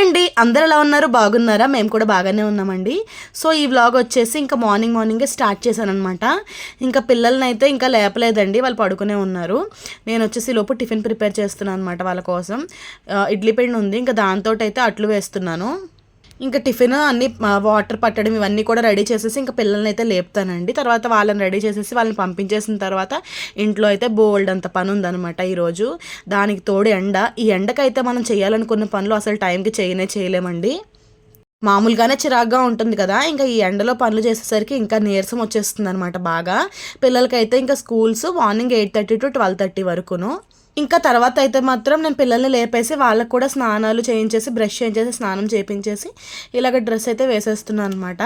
అండి అందరు ఎలా ఉన్నారు? బాగున్నారా? మేము కూడా బాగానే ఉన్నామండి. సో ఈ వ్లాగ్ వచ్చేసి ఇంకా మార్నింగ్ మార్నింగే స్టార్ట్ చేశాను అనమాట ఇంకా పిల్లల్ని అయితే ఇంకా లేపలేదండి. వాళ్ళు పడుకునే ఉన్నారు. నేను వచ్చేసి లోపు టిఫిన్ ప్రిపేర్ చేస్తున్నాను అనమాట వాళ్ళ కోసం. ఇడ్లీ పిండి ఉంది. ఇంకా దాంతో అయితే అట్లు వేస్తున్నాను. ఇంకా టిఫిన్ అన్ని వాటర్ పట్టడం ఇవన్నీ కూడా రెడీ చేసేసి ఇంకా పిల్లల్ని అయితే లేపుతానండి. తర్వాత వాళ్ళని రెడీ చేసేసి వాళ్ళని పంపించేసిన తర్వాత ఇంట్లో అయితే బోల్డ్ అంత పని ఉందన్నమాట ఈరోజు. దానికి తోడు ఎండ. ఈ ఎండకైతే మనం చేయాలనుకున్న పనులు అసలు టైంకి చేయనే చేయలేమండి. మామూలుగానే చిరాగ్గా ఉంటుంది కదా. ఇంకా ఈ ఎండలో పనులు చేసేసరికి ఇంకా నీరసం వచ్చేస్తుంది అనమాట బాగా. పిల్లలకైతే ఇంకా schools morning eight thirty to twelve thirty వరకును. ఇంకా తర్వాత అయితే మాత్రం నేను పిల్లల్ని లేపేసి వాళ్ళకు కూడా స్నానాలు చేయించేసి బ్రష్ చేయించేసి స్నానం చేయించేసి ఇలాగ డ్రెస్ అయితే వేసేస్తున్నాను అనమాట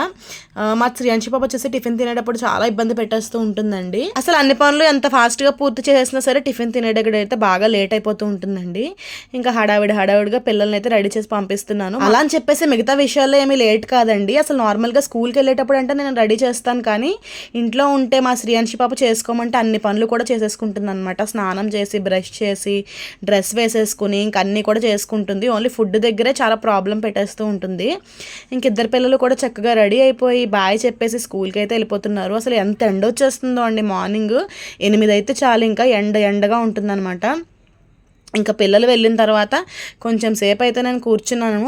మా శ్రీయాంశి పాప వచ్చేసి టిఫిన్ తినేటప్పుడు చాలా ఇబ్బంది పెట్టేస్తూ ఉంటుందండి. అసలు అన్ని పనులు ఎంత ఫాస్ట్గా పూర్తి చేసినా సరే టిఫిన్ తినేటప్పుడు అయితే బాగా లేట్ అయిపోతూ ఉంటుందండి. ఇంకా హడావిడి హడావిడిగా పిల్లల్ని అయితే రెడీ చేసి పంపిస్తున్నాను. అలా అని చెప్పేసి మిగతా విషయాల్లో ఏమీ లేట్ కాదండి. అసలు నార్మల్గా స్కూల్కి వెళ్ళేటప్పుడు అంటే నేను రెడీ చేస్తాను కానీ ఇంట్లో ఉంటే మా శ్రీయాంశి పాప చేసుకోమంటే అన్ని పనులు కూడా చేసేసుకుంటుంది అనమాట స్నానం చేసి బ్రష్ చేసి డ్రెస్ వేసేసుకుని ఇంక అన్నీ కూడా చేసుకుంటుంది. ఓన్లీ ఫుడ్ దగ్గరే చాలా ప్రాబ్లం పెట్టేస్తూ ఉంటుంది. ఇంక ఇద్దరు పిల్లలు కూడా చక్కగా రెడీ అయిపోయి బాయ్ చెప్పేసి స్కూల్కి అయితే వెళ్ళిపోతున్నారు. అసలు ఎంత ఎండ వచ్చేస్తుందో అండి మార్నింగ్. ఎనిమిది అయితే చాలు ఇంకా ఎండ ఎండగా ఉంటుందన్నమాట. ఇంకా పిల్లలు వెళ్ళిన తర్వాత కొంచెం సేపు అయితే నేను కూర్చున్నాను.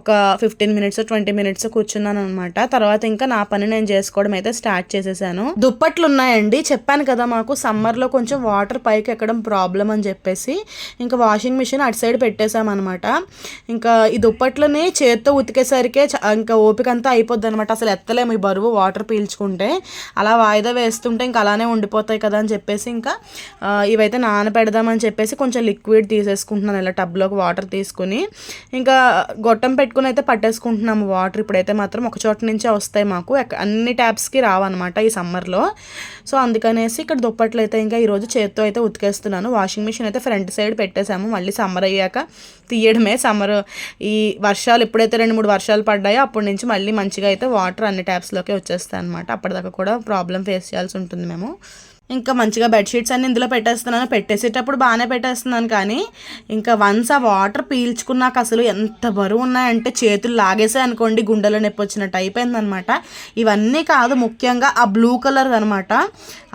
ఒక ఫిఫ్టీన్ మినిట్స్ ట్వంటీ మినిట్స్ కూర్చున్నాను అనమాట తర్వాత ఇంకా నా పని నేను చేసుకోవడం అయితే స్టార్ట్ చేసేసాను. దుప్పట్లు ఉన్నాయండి చెప్పాను కదా మాకు సమ్మర్లో కొంచెం వాటర్ పైకి ఎక్కడం ప్రాబ్లం అని చెప్పేసి. ఇంకా వాషింగ్ మిషన్ అటు సైడ్ పెట్టేశామన్నమాట. ఇంకా ఈ దుప్పట్లని చేత్తో ఉతికేసరికే ఇంకా ఓపిక అంతా అయిపోద్ది అనమాట అసలు ఎత్తలేము ఈ బరువు వాటర్ పీల్చుకుంటే. అలా వాయిదా వేస్తుంటే ఇంకా అలానే ఉండిపోతాయి కదా అని చెప్పేసి ఇంకా ఇవైతే నానబెడదామని చెప్పేసి కొంచెం లిక్విడ్ తీసేసుకుంటున్నాను ఇలా టబ్లోకి వాటర్ తీసుకుని. ఇంకా గొట్టం పెట్టుకుని అయితే పట్టేసుకుంటున్నాము వాటర్ ఇప్పుడైతే మాత్రం ఒక చోట నుంచే వస్తాయి మాకు. అన్ని ట్యాప్స్కి రావన్నమాట ఈ సమ్మర్లో సో అందుకనేసి ఇక్కడ దుప్పట్లు అయితే ఇంకా ఈరోజు చేత్తో అయితే ఉతికేస్తున్నాను. వాషింగ్ మిషన్ అయితే ఫ్రంట్ సైడ్ పెట్టేశాము. మళ్ళీ సమ్మర్ అయ్యాక తీయడమే. సమ్మర్ ఈ వర్షాలు ఎప్పుడైతే రెండు మూడు వర్షాలు పడ్డాయో అప్పటి నుంచి మళ్ళీ మంచిగా అయితే వాటర్ అన్ని ట్యాప్స్లోకి వచ్చేస్తాయి అనమాట అప్పటిదాకా కూడా ప్రాబ్లం ఫేస్ చేయాల్సి ఉంటుంది మేము. ఇంకా మంచిగా బెడ్షీట్స్ అన్ని ఇందులో పెట్టేస్తున్నాను. పెట్టేసేటప్పుడు బాగానే పెట్టేస్తున్నాను కానీ ఇంకా వన్స్ ఆ వాటర్ పీల్చుకున్నాక అసలు ఎంత బరువు ఉన్నాయంటే చేతులు లాగేసే అనుకోండి గుండెలో నొప్పి వచ్చినట్టు అయిపోయిందనమాట ఇవన్నీ కాదు ముఖ్యంగా ఆ బ్లూ కలర్ అనమాట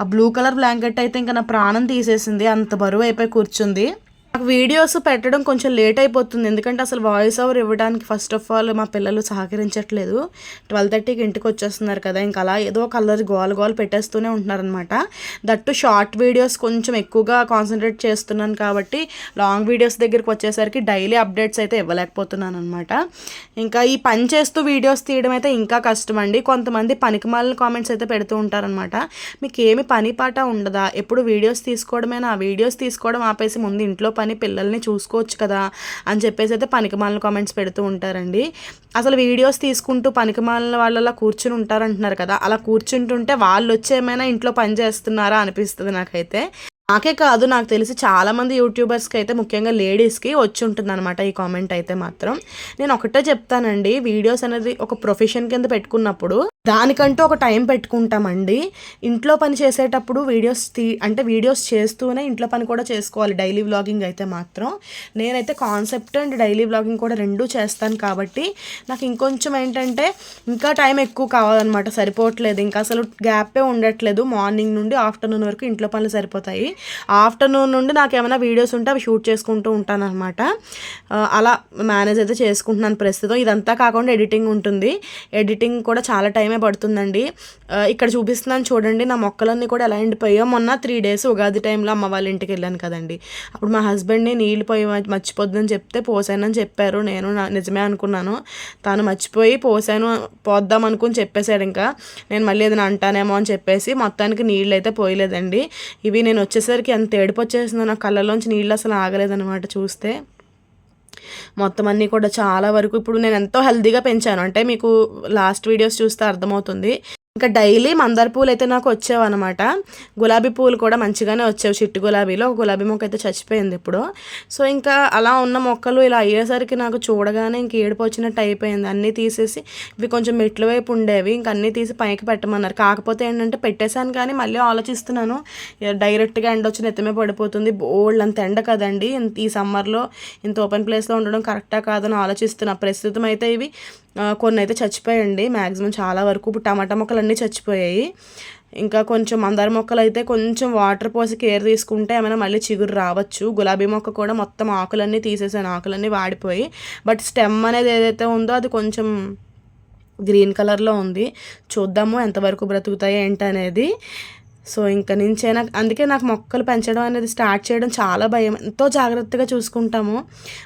ఆ బ్లూ కలర్ బ్లాంకెట్ అయితే ఇంకా నా ప్రాణం తీసేసింది. అంత బరువు అయిపోయి కూర్చుంది. నాకు వీడియోస్ పెట్టడం కొంచెం లేట్ అయిపోతుంది. ఎందుకంటే అసలు వాయిస్ ఓవర్ ఇవ్వడానికి ఫస్ట్ ఆఫ్ ఆల్ మా పిల్లలు సహకరించట్లేదు. ట్వెల్వ్ థర్టీకి ఇంటికి వచ్చేస్తున్నారు కదా. ఇంకా అలా ఏదో కలర్ గోల గోల పెట్టేస్తూనే ఉంటున్నారనమాట దట్టు షార్ట్ వీడియోస్ కొంచెం ఎక్కువగా కాన్సన్ట్రేట్ చేస్తున్నాను కాబట్టి లాంగ్ వీడియోస్ దగ్గరికి వచ్చేసరికి డైలీ అప్డేట్స్ అయితే ఇవ్వలేకపోతున్నాను అనమాట ఇంకా ఈ పని చేస్తూ వీడియోస్ తీయడం అయితే ఇంకా కష్టం అండి. కొంతమంది పనికిమాలిన కామెంట్స్ అయితే పెడుతూ ఉంటారనమాట మీకు ఏమి పని పాట ఉండదా? ఎప్పుడు వీడియోస్ తీసుకోవడమేనా? ఆ వీడియోస్ తీసుకోవడం ఆపేసి ముందు ఇంట్లో పని పిల్లల్ని చూసుకోవచ్చు కదా అని చెప్పేసి అయితే పనికిమాలిన కామెంట్స్ పెడుతూ ఉంటారండి. అసలు వీడియోస్ తీసుకుంటూ పనికిమాలిన వాళ్ళలా కూర్చుని ఉంటారంటున్నారు కదా. అలా కూర్చుంటుంటే వాళ్ళు వచ్చి ఏమైనా ఇంట్లో పని చేస్తున్నారా అనిపిస్తుంది నాకైతే. నాకే కాదు నాకు తెలిసి చాలా మంది యూట్యూబర్స్కి అయితే ముఖ్యంగా లేడీస్కి వచ్చి ఉంటుంది అనమాట ఈ కామెంట్ అయితే మాత్రం. నేను ఒకటే చెప్తానండి వీడియోస్ అనేది ఒక ప్రొఫెషన్ కింద పెట్టుకున్నప్పుడు దానికంటూ ఒక టైం పెట్టుకుంటామండి. ఇంట్లో పని చేసేటప్పుడు వీడియోస్ తీ అంటే వీడియోస్ చేస్తూనే ఇంట్లో పని కూడా చేసుకోవాలి డైలీ వ్లాగింగ్ అయితే మాత్రం. నేనైతే కాన్సెప్ట్ అండ్ డైలీ వ్లాగింగ్ కూడా రెండూ చేస్తాను కాబట్టి నాకు ఇంకొంచెం ఏంటంటే ఇంకా టైం ఎక్కువ కావాలన్నమాట సరిపోవట్లేదు. ఇంకా అసలు గ్యాపే ఉండట్లేదు మార్నింగ్ నుండి ఆఫ్టర్నూన్ వరకు ఇంట్లో పనులు సరిపోతాయి. ఆఫ్టర్నూన్ నుండి నాకు ఏమైనా వీడియోస్ ఉంటే అవి షూట్ చేసుకుంటూ ఉంటాను అనమాట అలా మేనేజ్ అయితే చేసుకుంటున్నాను ప్రస్తుతం. ఇదంతా కాకుండా ఎడిటింగ్ ఉంటుంది. ఎడిటింగ్ కూడా చాలా టైమే పడుతుందండి. ఇక్కడ చూపిస్తున్నాను చూడండి నా మొక్కలన్నీ కూడా ఎలా ఎండిపోయాయో. మొన్న త్రీ డేస్ ఉగాది టైంలో అమ్మ వాళ్ళ ఇంటికి వెళ్ళాను కదండి. అప్పుడు మా హస్బెండ్ని నీళ్ళు పోయి మర్చిపోద్దని చెప్తే పోసానని చెప్పారు. నేను నా- నిజమే అనుకున్నాను. తాను మర్చిపోయి పోసాను పోద్దాం అనుకుని చెప్పేశాడు ఇంకా. నేను మళ్ళీ ఏదైనా అంటానేమో అని చెప్పేసి మొత్తానికి నీళ్ళు అయితే పోయలేదండి. ఇవి నేను వచ్చేసరికి ఎంత ఏడుపు వచ్చేసిందో నా కళ్ళలోంచి నీళ్ళు అసలు ఆగలేదన్నమాట చూస్తే. మొత్తం అన్నీ కూడా చాలా వరకు ఇప్పుడు నేను ఎంతో హెల్దీగా పెంచాను. అంటే మీకు లాస్ట్ వీడియోస్ చూస్తే అర్థమవుతుంది. ఇంకా డైలీ మందార పూలు అయితే నాకు వచ్చేవి అనమాట గులాబీ పూలు కూడా మంచిగానే వచ్చేవి. చిట్టు గులాబీలో ఒక గులాబీ మొక్క అయితే చచ్చిపోయింది ఇప్పుడు. సో ఇంకా అలా ఉన్న మొక్కలు ఇలా అయ్యేసరికి నాకు చూడగానే ఇంక ఏడుపు వచ్చినట్టు అయిపోయింది. అన్నీ తీసేసి ఇవి కొంచెం మెట్ల వైపు ఉండేవి. ఇంక అన్నీ తీసి పైకి పెట్టమన్నారు. కాకపోతే ఏంటంటే పెట్టేశాను కానీ మళ్ళీ ఆలోచిస్తున్నాను. డైరెక్ట్గా ఎండ వచ్చి నెత్తమే పడిపోతుంది. బోల్డ్ అంత ఎండ కదండి. ఈ సమ్మర్లో ఇంత ఓపెన్ ప్లేస్లో ఉండడం కరెక్టా కాదని ఆలోచిస్తున్నా. ప్రస్తుతం అయితే ఇవి కొన్ని అయితే చచ్చిపోయాయండి మ్యాక్సిమం చాలా వరకు ఇప్పుడు టమాటా మొక్కలు అన్నీ చచ్చిపోయాయి. ఇంకా కొంచెం మందార మొక్కలు అయితే కొంచెం వాటర్ పోసి కేర్ తీసుకుంటే ఏమైనా మళ్ళీ చిగురు రావచ్చు. గులాబీ మొక్క కూడా మొత్తం ఆకులన్నీ తీసేసాను. ఆకులన్నీ వాడిపోయి. బట్ స్టెమ్ అనేది ఏదైతే ఉందో అది కొంచెం గ్రీన్ కలర్లో ఉంది. చూద్దాము ఎంతవరకు బ్రతుకుతాయి ఏంటనేది. సో ఇంకా నుంచైనా అందుకే నాకు మొక్కలు పెంచడం అనేది స్టార్ట్ చేయడం చాలా భయం. ఎంతో జాగ్రత్తగా చూసుకుంటాము.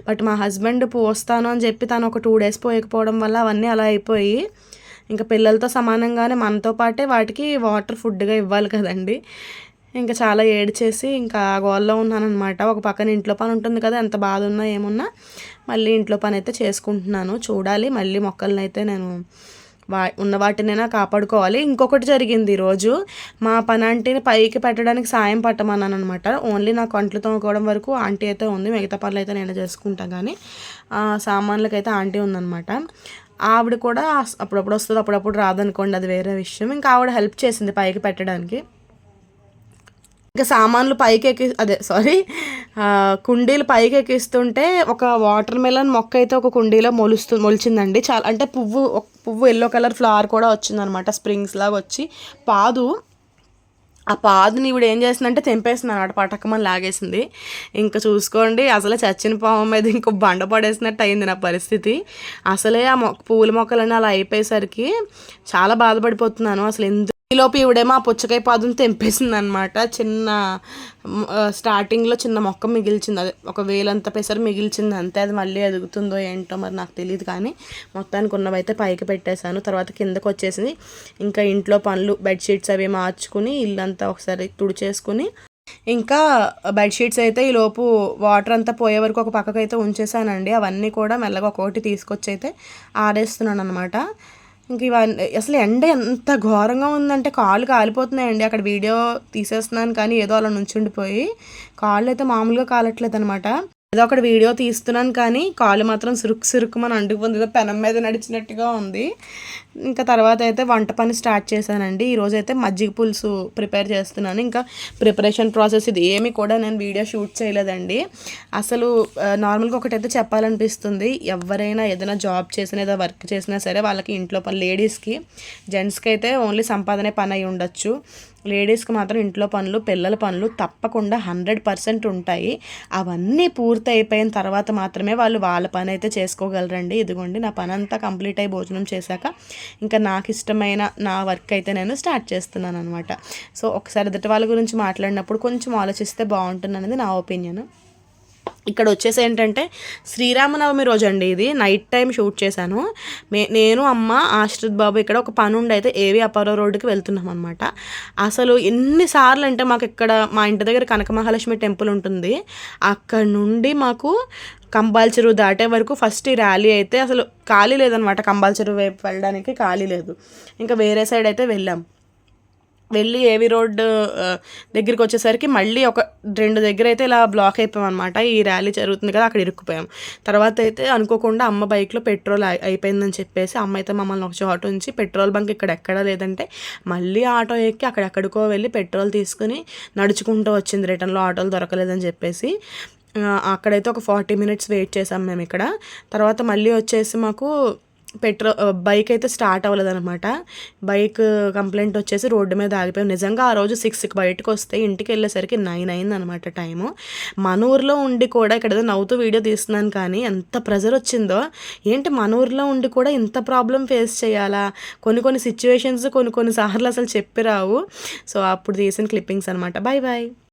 బట్ మా హస్బెండ్ పోస్తాను అని చెప్పి తను ఒక టూ డేస్ పోయకపోవడం వల్ల అవన్నీ అలా అయిపోయి ఇంకా పిల్లలతో సమానంగానే మనతో పాటే వాటికి వాటర్ ఫుడ్గా ఇవ్వాలి కదండి. ఇంకా చాలా ఏడ్చేసి ఇంకా గోల్లో ఉన్నానమాట ఒక పక్కన ఇంట్లో పని ఉంటుంది కదా ఎంత బాధ ఉన్నా ఏమున్నా మళ్ళీ ఇంట్లో పని అయితే చేసుకుంటున్నాను. చూడాలి మళ్ళీ మొక్కలను అయితే నేను వా ఉన్న వాటినైనా కాపాడుకోవాలి. ఇంకొకటి జరిగింది ఈరోజు మా పనాంటీని పైకి పెట్టడానికి సాయం పట్టమన్నాను అనమాట ఓన్లీ నా కంట్లు తోముకోవడం వరకు ఆంటీ అయితే ఉంది. మిగతా పనులు అయితే నేను చేసుకుంటాను కానీ సామాన్లకైతే ఆంటీ ఉందనమాట ఆవిడ కూడా అప్పుడప్పుడు వస్తుంది అప్పుడప్పుడు రాదనుకోండి అది వేరే విషయం. ఇంకా ఆవిడ హెల్ప్ చేసింది పైకి పెట్టడానికి. ఇంకా సామాన్లు పైకి ఎక్కి అదే సారీ కుండీలు పైకి ఎక్కిస్తుంటే ఒక వాటర్ మెలన్ మొక్క అయితే ఒక కుండీలో మొలుస్తు మొలిచిందండి. చాలా అంటే పువ్వు పువ్వు ఎల్లో కలర్ ఫ్లవర్ కూడా వచ్చిందనమాట స్ప్రింగ్స్ లాగా వచ్చి. పాదు ఆ పాదుని ఇప్పుడు ఏం చేసిందంటే తెంపేసింది అనమాట పటకమని లాగేసింది. ఇంకా చూసుకోండి అసలే చచ్చిన పాము మీద ఇంకో బండ పడేసినట్టు అయింది నా పరిస్థితి. అసలే ఆ మొక్క పూల మొక్కలన్నీ అలా అయిపోయేసరికి చాలా బాధపడిపోతున్నాను అసలు ఎందుకు ఈలోపు ఇవిడేమో ఆ పుచ్చకాయ పాదుని తెంపేసింది అనమాట చిన్న స్టార్టింగ్లో చిన్న మొక్క మిగిల్చింది. అదే ఒక వేలంత పెసరు మిగిల్చింది అంతే. అది మళ్ళీ ఎదుగుతుందో ఏంటో మరి నాకు తెలియదు కానీ మొత్తానికి ఉన్నవైతే పైకి పెట్టేశాను. తర్వాత కిందకు వచ్చేసింది. ఇంకా ఇంట్లో పనులు బెడ్షీట్స్ అవి మార్చుకుని ఇల్లంతా ఒకసారి తుడిచేసుకుని ఇంకా బెడ్షీట్స్ అయితే ఈలోపు వాటర్ అంతా పోయే వరకు ఒక పక్కకు అయితే ఉంచేసానండి అవన్నీ కూడా మెల్లగా ఒక్కొక్కటి తీసుకొచ్చి అయితే ఆడేస్తున్నాను అనమాట ఇంక ఇవన్నీ అసలు ఎండ ఎంత ఘోరంగా ఉందంటే కాళ్ళు కాలిపోతున్నాయండి. అక్కడ వీడియో తీసేస్తున్నాను కానీ ఏదో అలా నుంచుండిపోయి కాళ్ళు అయితే మామూలుగా కాలట్లేదు అనమాట ఏదో ఒకటి వీడియో తీస్తున్నాను కానీ కాలు మాత్రం సురుకు సురుకుమని అంటుకుపోతుంది ఏదో పెనం మీద నడిచినట్టుగా ఉంది. ఇంకా తర్వాత అయితే వంట పని స్టార్ట్ చేశానండి. ఈరోజు అయితే మజ్జిగ పులుసు ప్రిపేర్ చేస్తున్నాను. ఇంకా ప్రిపరేషన్ ప్రాసెస్ ఇది ఏమి కూడా నేను వీడియో షూట్ చేయలేదండి. అసలు నార్మల్గా ఒకటైతే చెప్పాలనిపిస్తుంది. ఎవరైనా ఏదైనా జాబ్ చేసినా ఏదో వర్క్ చేసినా సరే వాళ్ళకి ఇంట్లో పని లేడీస్కి జెంట్స్కి అయితే ఓన్లీ సంపాదనే పని అయి ఉండొచ్చు. లేడీస్కి మాత్రం ఇంట్లో పనులు పిల్లల పనులు తప్పకుండా హండ్రెడ్ పర్సెంట్ ఉంటాయి. అవన్నీ పూర్తి అయిపోయిన తర్వాత మాత్రమే వాళ్ళు వాళ్ళ పని అయితే చేసుకోగలరండి. ఇదిగోండి నా పని అంతా కంప్లీట్ అయి భోజనం చేశాక ఇంకా నాకు ఇష్టమైన నా వర్క్ అయితే నేను స్టార్ట్ చేస్తున్నాను అనమాట సో ఒకసారి ఎదుటి వాళ్ళ గురించి మాట్లాడినప్పుడు కొంచెం ఆలోచిస్తే బాగుంటుంది అనేది నా ఒపీనియన్. ఇక్కడ వచ్చేసి ఏంటంటే శ్రీరామనవమి రోజు అండి ఇది. నైట్ టైం షూట్ చేశాను. మే నేను అమ్మ ఆశ్రిత్ బాబు ఇక్కడ ఒక పని ఉండి అయితే ఏవి అపారో రోడ్డుకి వెళ్తున్నాం అనమాట అసలు ఎన్నిసార్లు అంటే మాకు ఇక్కడ మా ఇంటి దగ్గర కనక మహాలక్ష్మి టెంపుల్ ఉంటుంది. అక్కడ నుండి మాకు కంబాల్ చెరువు దాటే వరకు ఫస్ట్ ఈ ర్యాలీ అయితే అసలు ఖాళీ లేదనమాట కంబాల్ చెరువు వైపు వెళ్ళడానికి ఖాళీ లేదు. ఇంకా వేరే సైడ్ అయితే వెళ్ళాం. వెళ్ళి ఏవి రోడ్ దగ్గరికి వచ్చేసరికి మళ్ళీ ఒక రెండు దగ్గర అయితే ఇలా బ్లాక్ అయిపోయాం అనమాట ఈ ర్యాలీ జరుగుతుంది కదా అక్కడ ఇరుక్కుపోయాం. తర్వాత అయితే అనుకోకుండా అమ్మ బైక్లో పెట్రోల్ అయిపోయిందని చెప్పేసి అమ్మ అయితే మమ్మల్ని ఒక చోట ఉంచి పెట్రోల్ బంక్ ఇక్కడ ఎక్కడా లేదంటే మళ్ళీ ఆటో ఎక్కి అక్కడెక్కడికో వెళ్ళి పెట్రోల్ తీసుకుని నడుచుకుంటూ వచ్చింది. రిటర్న్లో ఆటోలు దొరకలేదని చెప్పేసి అక్కడైతే ఒక ఫార్టీ మినిట్స్ వెయిట్ చేసాం మేము ఇక్కడ. తర్వాత మళ్ళీ వచ్చేసి మాకు పెట్రో బైక్ అయితే స్టార్ట్ అవ్వలేదనమాట బైక్ కంప్లైంట్ వచ్చేసి రోడ్డు మీద ఆగిపోయాం నిజంగా ఆ రోజు సిక్స్కి బయటకు వస్తే ఇంటికి వెళ్ళేసరికి నైన్ అయింది అనమాట టైము. మన ఊర్లో ఉండి కూడా ఇక్కడ ఏదో నవ్వుతూ వీడియో తీస్తున్నాను కానీ ఎంత ప్రెజర్ వచ్చిందో. ఏంటి మన ఊర్లో ఉండి కూడా ఇంత ప్రాబ్లం ఫేస్ చేయాలా? కొన్ని కొన్ని సిచ్యువేషన్స్ కొన్ని కొన్ని సార్లు అసలు చెప్పిరావు. సో అప్పుడు తీసిన క్లిప్పింగ్స్ అనమాట బాయ్ బాయ్